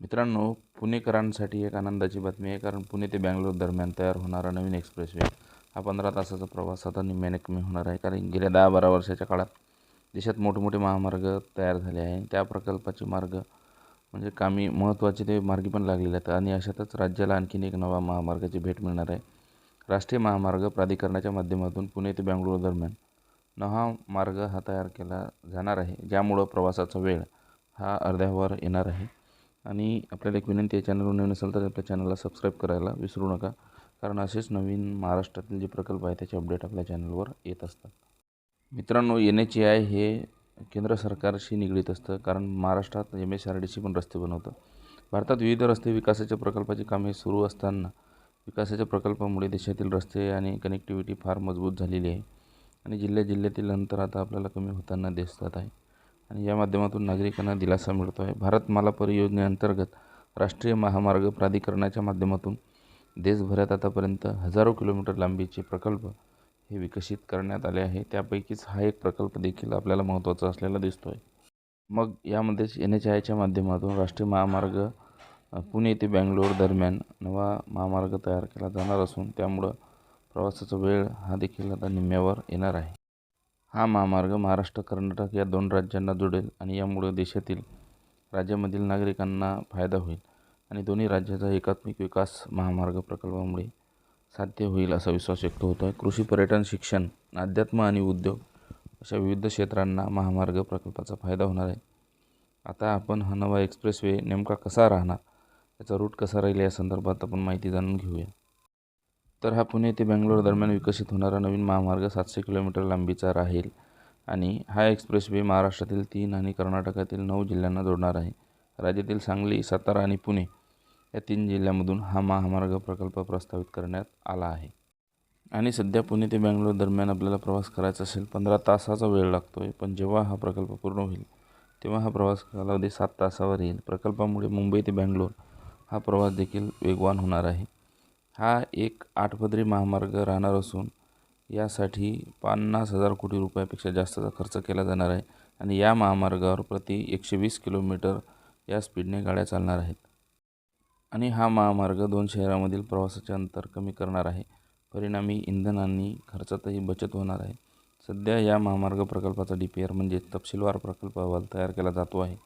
मित्रांनो पुणेकरांसाठी एक आनंदाची बातमी आहे कारण पुणे ते बँगलोर दरम्यान तयार होणारा नवीन एक्सप्रेसवे हा पंधरा तासाचा प्रवास आता निम्म्याने कमी होणार आहे कारण गेल्या दहा बारा वर्षाच्या काळात देशात मोठमोठे महामार्ग तयार झाले आहे त्या प्रकल्पाचे मार्ग म्हणजे कामी महत्त्वाचे ते मार्गी पण लागलेले आहेत आणि अशातच राज्याला आणखीन एक नवा महामार्गाची भेट मिळणार आहे. राष्ट्रीय महामार्ग प्राधिकरणाच्या माध्यमातून पुणे ते बँगलोर दरम्यान नवा मार्ग हा तयार केला जाणार आहे ज्यामुळं प्रवासाचा वेळ हा अर्ध्यावर येणार आहे. आणि आपल्याला एक विनंती आहे चॅनलवर नवीन असेल तर आपल्या चॅनलला सबस्क्राईब करायला विसरू नका. कारण असेच नवीन महाराष्ट्रातील जे प्रकल्प आहे त्याचे अपडेट आपल्या चॅनलवर येत असतात. मित्रांनो एन एच ए आय हे केंद्र सरकारशी निगडीत असतं. कारण महाराष्ट्रात M S R D C पण रस्ते बनवतं. भारतात विविध रस्ते विकासाच्या प्रकल्पाची कामे सुरू असताना विकासाच्या प्रकल्पामुळे देशातील रस्ते आणि कनेक्टिव्हिटी फार मजबूत झालेली आहे. आणि जिल्ह्या जिल्ह्यातील अंतर आता आपल्याला कमी होताना दिसतात आहे. आणि या माध्यमातून नागरिकांना दिलासा मिळतो आहे भारतमाला परियोजनेअंतर्गत राष्ट्रीय महामार्ग प्राधिकरणाच्या माध्यमातून देशभरात आतापर्यंत हजारो किलोमीटर लांबीचे प्रकल्प हे विकसित करण्यात आले आहे. त्यापैकीच हा एक प्रकल्प देखील आपल्याला महत्त्वाचा असलेला दिसतो आहे मग यामध्येच एन एच आयच्या माध्यमातून राष्ट्रीय महामार्ग पुणे ते बँगलोर दरम्यान नवा महामार्ग तयार केला जाणार असून त्यामुळं प्रवासाचा वेळ हा देखील आता निम्म्यावर येणार आहे. हा महामार्ग महाराष्ट्र कर्नाटक या दोन राज्यांना जोडेल आणि यामुळे देशातील राज्यामधील नागरिकांना फायदा होईल आणि दोन्ही राज्याचा एकात्मिक विकास महामार्ग प्रकल्पामुळे साध्य होईल असा विश्वास व्यक्त होतो आहे. कृषी पर्यटन शिक्षण अध्यात्म आणि उद्योग अशा विविध क्षेत्रांना महामार्ग प्रकल्पाचा फायदा होणार आहे. आता आपण हा नवा एक्सप्रेसवे नेमका कसा राहणार त्याचा रूट कसा राहील या संदर्भात आपण माहिती जाणून घेऊया. तर हा पुणे ते बेंगलोर दरम्यान विकसित होणारा नवीन महामार्ग सातशे किलोमीटर लांबीचा राहील आणि हा एक्सप्रेसवे महाराष्ट्रातील तीन आणि कर्नाटकातील नऊ जिल्ह्यांना जोडणार आहे. राज्यातील सांगली सातारा आणि पुणे या तीन जिल्ह्यांमधून हा महामार्ग प्रकल्प प्रस्तावित करण्यात आला आहे. आणि सध्या पुणे ते बँगलोर दरम्यान आपल्याला प्रवास करायचा असेल पंधरा तासाचा वेळ लागतो आहे पण जेव्हा हा प्रकल्प पूर्ण होईल तेव्हा हा प्रवास कालावधी सात तासावर येईल. प्रकल्पामुळे मुंबई ते बँगलोर हा प्रवास देखील वेगवान होणार आहे. हा एक आठपदरी महामार्ग राहणार असून यासाठी पन्नास हजार कोटी रुपयापेक्षा जास्तचा खर्च केला जाणार आहे आणि या महामार्गावर प्रति एकशे वीस किलोमीटर या स्पीडने गाड्या चालणार आहेत. आणि हा महामार्ग दोन शहरामधील प्रवासाचे अंतर कमी करणार आहे. परिणामी इंधन आणि खर्चातही बचत होणार आहे. सध्या या महामार्ग प्रकल्पाचा डी पी आर म्हणजे तपशीलवार प्रकल्प अहवाल तयार केला जातो आहे.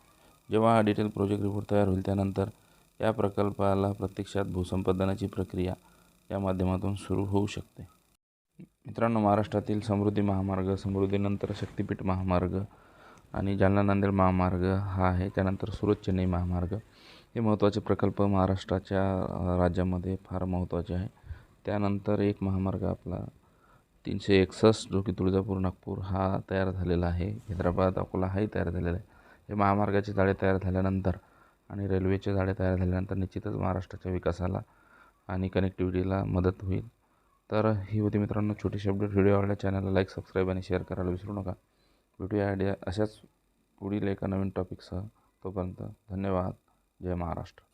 जेव्हा हा डिटेल प्रोजेक्ट रिपोर्ट तयार होईल त्यानंतर या प्रकल्पाला प्रत्यक्षात भूसंपादनाची प्रक्रिया या माध्यमातून सुरू होऊ शकते. मित्रांनो महाराष्ट्रातील समृद्धी महामार्ग समृद्धीनंतर शक्तिपीठ महामार्ग आणि जालना नांदेड महामार्ग हा आहे. त्यानंतर सुरत चेन्नई महामार्ग हे महत्त्वाचे प्रकल्प महाराष्ट्राच्या राज्यामध्ये फार महत्त्वाचे आहे. त्यानंतर एक महामार्ग आपला तीनशे एकसष्ट जो की तुळजापूर नागपूर हा तयार झालेला आहे. हैदराबाद अकोला हाही तयार झालेला आहे. हे महामार्गाचे जाळे तयार झाल्यानंतर आणि रेल्वेचे जाळे तयार झाल्यानंतर निश्चितच महाराष्ट्राच्या विकासाला आणि कनेक्टिव्हिटीला मदत होईल. तर ही होती मित्रांनो छोटीशी अपडेट व्हिडिओ आवडल्या चॅनलला लाईक सबस्क्राईब आणि शेअर करायला विसरू नका. व्हिडिओ आयडिया अशाच पुढील एका नवीन टॉपिकसह तोपर्यंत धन्यवाद. जय महाराष्ट्र.